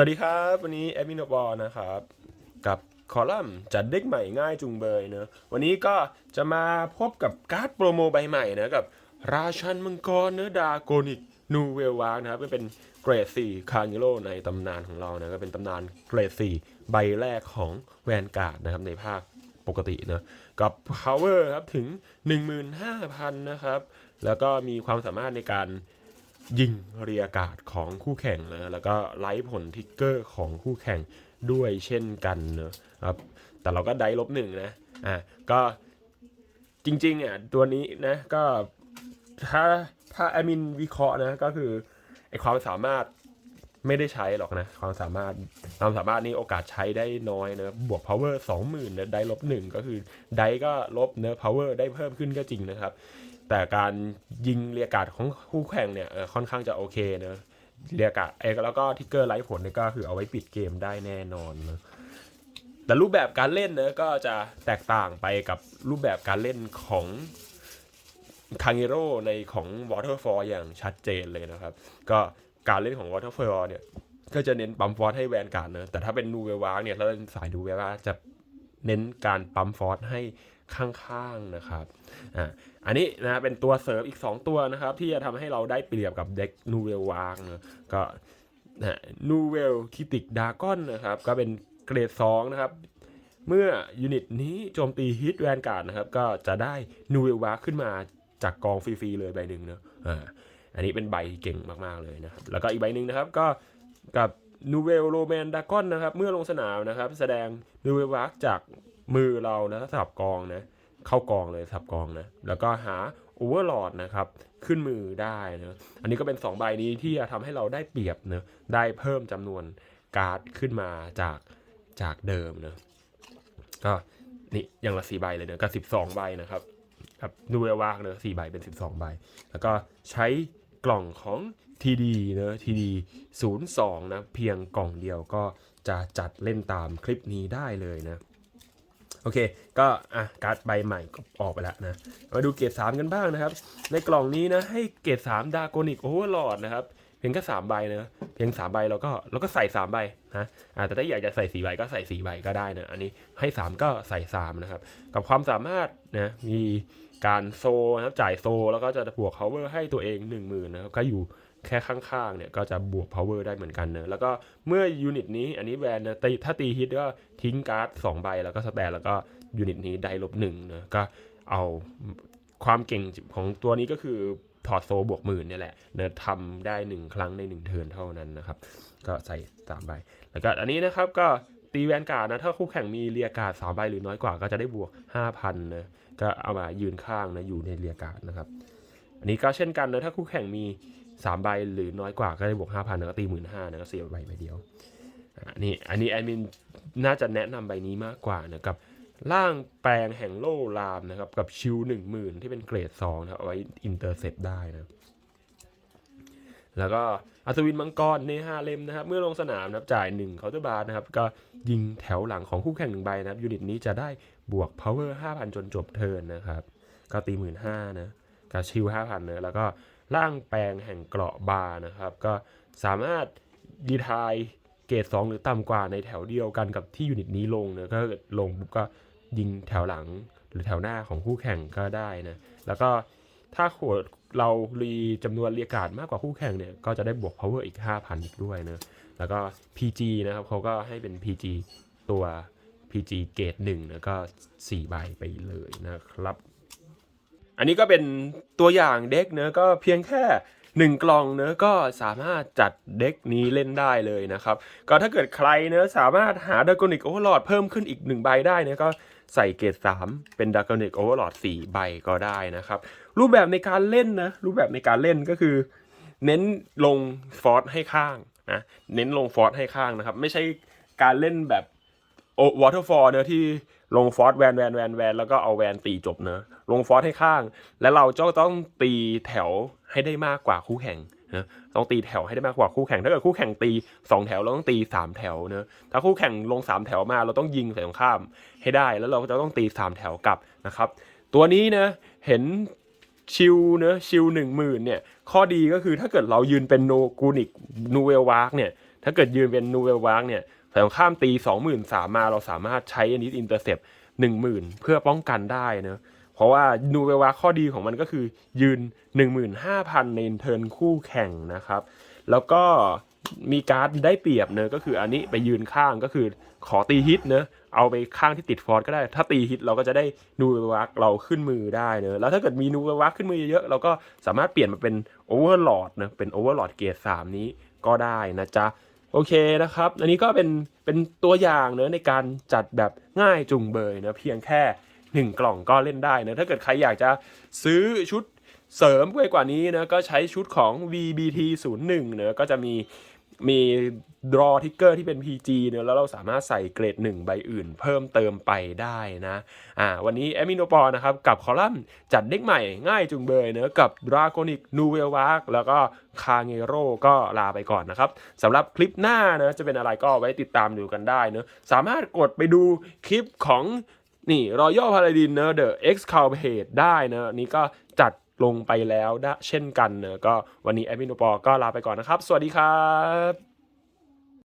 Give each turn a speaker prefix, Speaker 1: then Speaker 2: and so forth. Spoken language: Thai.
Speaker 1: วัสดีครับ วันนี้แอดมินบอลนะครับ กับคอลัมน์จัดเด็กใหม่ง่ายจุงเบยเนอะวันนี้ก็จะมาพบกับการ์ดโปรโมใบใหม่นะกับ ราชันมังกรเนื้อดาโกนิกนูเวลวาร์นะครับเป็นเกรด4คาร์นิโลในตำนานของเรานะก็เป็นตำนานเกรด4ใบแรกของแวนการ์ดนะครับในภาคปกติเนอะกับ power ครับถึง 15,000 นะครับ แล้วก็มีความสามารถในการ ยิงเรียกาศของคู่แข่งนะแล้วก็ไล่ผลทิกเกอร์ของคู่แข่งด้วยเช่นกันเนอะครับแต่เราก็ได้ลบหนึ่งนะอะก็จริงๆอะตัวนี้นะก็ถ้าถ้าแอดมินวิเคราะห์นะก็คือไอความสามารถไม่ได้ใช้หรอกนะ ความสามารถความสามารถนี้โอกาสใช้ได้น้อยนะบวก power 20,000นะได้ลบหนึ่งก็คือได้ก็ลบเนอะ power ได้เพิ่มขึ้นก็จริงนะครับ แต่การยิงเรียการ์ดของคู่แข่งเนี่ยค่อนข้างจะโอเคเนะเรียการ์ดเอแล้วก็ทิกเกอร์ไลฟ์ผลเนี่ยก็คือเอาไว้ปิดเกมได้แน่นอนนะแต่รูปแบบการเล่นเนะก็จะแตกต่างไปกับรูปแบบการเล่นของคาง e โร่ในของ Waterfall อย่างชัดเจนเลยนะครับ ก็การเล่นของ Waterfall เนี่ยก็จะเน้นปั๊มฟอร์สให้แวนการ์ดเนะแต่ถ้าเป็นนูเวลวาร์เนี่ยถ้าเป็นสายนูเวลวาจะเน้นการปั๊มฟอร์สให้ ข้างๆนะครับอ่าอันนี้นะเป็นตัวเสริมอีก 2 ตัวนะครับ ที่จะทำให้เราได้เปรียบกับเด็กนูเวลวางนะก็นะนูเวลคิติกดากอนนะครับ ก็เป็นเกรด2นะครับเมื่อยูนิตนี้โจมตีฮิตแวนการ์ดนะครับ ก็จะได้นูเวลวาขึ้นมาจากกองฟรีๆเลยใบหนึ่งเนอะอ่าอันนี้เป็นใบเก่งมากๆเลยนะครับ แล้วก็อีกใบหนึ่งนะครับก็กับนูเวลโรแมนดากอนนะครับ เมื่อลงสนามนะครับ แสดงนูเวลวาจาก มือเรานะสับกองนะ เข้ากองเลยสับกองนะ แล้วก็หาโอเวอร์ลอดนะครับ ขึ้นมือได้นะอันนี้ก็เป็น 2 ใบนี้ที่จะทำให้เราได้เปรียบเนะได้เพิ่มจำนวนการ์ดขึ้นมาจากจากเดิมนะก็นี่อย่างละสี่ใบเลยเนะก็สิบสองใบนะครับครับดูเวลวากเนะสี่ใบเป็น12ใบ แล้วก็ใช้กล่องของ TD เนะ TD 02นะเพียงกล่องเดียวก็จะจัดเล่นตามคลิปนี้ได้เลยนะ โอเค ก็อะการ์ดใบใหม่ก็ออกไปแล้วนะ มาดูเกรด3กันบ้างนะครับ ในกล่องนี้นะให้เกรด3ดาโกนิกโอเวอร์ลอดนะครับ เพียงแค่3ใบนะเพียง3ใบเราก็เราก็ใส่3ใบนะอ่าแต่ถ้าอยากจะใส่4ใบก็ใส่4ใบก็ได้นะ อันนี้ให้3ก็ใส่3นะครับ กับความสามารถนะมีการโซนะครับจ่ายโซแล้วก็จะบวก power ให้ตัวเอง10,000นะครับก็อยู่ แค่ข้างๆเนี่ยก็จะบวก power ได้เหมือนกันเนอะแล้วก็เมื่อยูนิตนี้อันนี้แวนนะตีถ้าตีฮิตก็ทิ้งการ์ด2ใบแล้วก็สแตนแล้วก็ยูนิตนี้ได้ลบหนึ่งนะก็เอาความเก่งของตัวนี้ก็คือถอดโซบวกหมื่นเนี่ยแหละเนะทำได้ 1 ครั้งใน 1 เทิร์นเท่านั้นนะครับ ก็ใส่3ใบ แล้วก็อันนี้นะครับก็ตีแวนการ์ดนะ ถ้าคู่แข่งมีเรียการ์ดสามใบหรือน้อยกว่าก็จะได้บวก 5,000นะก็เอามายืนข้างนะอยู่ในเรียการ์ดนะครับ อันนี้ก็เช่นกันนะถ้าคู่แข่งมี 3ใบหรือน้อยกว่าก็ได้บวก5,000นะก็ตีหมื่นห้านะก็เสียใบใบเดียวอันนี้อันนี้แอดมินน่าจะแนะนำใบนี้มากกว่านะกับร่างแปลงแห่งโล่รามนะครับกับชิวหนึ่งหมื่นที่เป็นเกรด2นะเอาไว้อินเตอร์เซปได้นะแล้วก็อัศวินมังกรในห้าเล่มนะครับ เมื่อลงสนามนะครับจ่าย1เคาน์เตอร์บาร์นะครับ ก็ยิงแถวหลังของคู่แข่งหนึ่งใบนะครับยูนิตนี้จะได้บวก power 5,000 จนจบเทิร์นนะครับก็ตีหมื่นห้านะกับชิว5,000เนะแล้วก็ ร่างแปลงแห่งเกราะบาร์นะครับ ก็สามารถดีทายเกรด2หรือต่ำกว่าในแถวเดียวกันกับที่ยูนิตนี้ลงนะก็ลงปุ๊บก็ยิงแถวหลังหรือแถวหน้าของคู่แข่งก็ได้นะแล้วก็ถ้าโขดเรารีจำนวนเรียการ์ดมากกว่าคู่แข่งเนี่ยก็จะได้บวก power อีก 5,000 อีกด้วยนะแล้วก็ PG นะครับเขาก็ให้เป็น PG ตัว PG เกรด1นะก็ 4 ใบไปเลยนะครับ อันนี้ก็เป็นตัวอย่างเด็กเนอะก็เพียงแค่หนึ่งกล่องเนอะก็สามารถจัดเด็กนี้เล่นได้เลยนะครับ ก็ถ้าเกิดใครเนอะสามารถหาดากอนิกโอเวอร์ลอดเพิ่มขึ้นอีกหนึ่งใบได้เนะก็ใส่เกรด3 เป็นดากอนิกโอเวอร์ลอด4ใบก็ได้นะครับ รูปแบบในการเล่นนะรูปแบบในการเล่นก็คือ เน้นลงฟอร์สให้ข้างนะเน้นลงฟอร์สให้ข้างนะครับ ไม่ใช่การเล่นแบบ โอวอเตอร์ฟอร์เนอะที่ลงฟอร์สแวนแวนแวนแวนแล้วก็เอาแวนตีจบเนอะลงฟอร์สให้ข้าง และเราจะต้องตีแถวให้ได้มากกว่าคู่แข่งนะต้องตีแถวให้ได้มากกว่าคู่แข่งถ้าเกิดคู่แข่งตี 2 แถวเราต้องตี 3 แถวเนอะถ้าคู่แข่งลง 3 แถวมาเราต้องยิงใส่ตรงข้ามให้ได้ แล้วเราก็จะต้องตี 3 แถวกลับนะครับ ตัวนี้นะเห็นชิวเนอะชิวหนึ่งหมื่นเนี่ยข้อดีก็คือถ้าเกิดเรายืนเป็นโนกูนิกนูเวลวาร์กเนี่ยถ้าเกิดยืนเป็นนูเวลวาร์กเนี่ย ฝ่ายตรงข้ามตี23,000มาเราสามารถใช้อันนี้อินเตอร์เซป10,000เพื่อป้องกันได้เนอะเพราะว่านูเวลวาข้อดีของมันก็คือยืน 15,000 ในเทิร์นคู่แข่งนะครับ แล้วก็มีการ์ดได้เปรียบเนอะก็คืออันนี้ไปยืนข้างก็คือขอตีฮิตเนอะเอาไปข้างที่ติดฟอร์สก็ได้ ถ้าตีฮิตเราก็จะได้นูเวลวักเราขึ้นมือได้เนอะแล้วถ้าเกิดมีนูเวลวักขึ้นมือเยอะๆเราก็สามารถเปลี่ยนมาเป็นโอเวอร์ลอดนะเป็นโอเวอร์ลอดเกียร์สามนี้ก็ได้นะจ๊ะ โอเคนะครับ อันนี้ก็เป็นเป็นตัวอย่างเนอะในการจัดแบบง่ายจุงเบยนะเพียงแค่หนึ่งกล่องก็เล่นได้นะถ้าเกิดใครอยากจะซื้อชุดเสริมไปกว่านี้นะก็ใช้ชุดของ VBT 01เนอะก็จะมี มี draw ticker ที่เป็น PG เนอะแล้วเราสามารถใส่เกรด 1 ใบอื่น เพิ่มเติมไปได้นะอ่าวันนี้แอมิโนปอนะครับกับคอลัมน์จัดเด็กใหม่ง่ายจุงเบยเนอะกับ Draconic n u v e l w a r k แล้วก็คาเงโรก็ลาไปก่อนนะครับสำหรับคลิปหน้านะจะเป็นอะไรก็ไว้ติดตามดูกันได้เนอะสามารถกดไปดูคลิปของนี่รอยัลพาราดินเนอะเดอะเอ็กซ์คาเพจได้เนอะนี่ก็จัด ลงไปแล้วนะเช่นกันเนอะก็วันนี้แอดมินโอปอก็ลาไปก่อนนะครับ สวัสดีครับ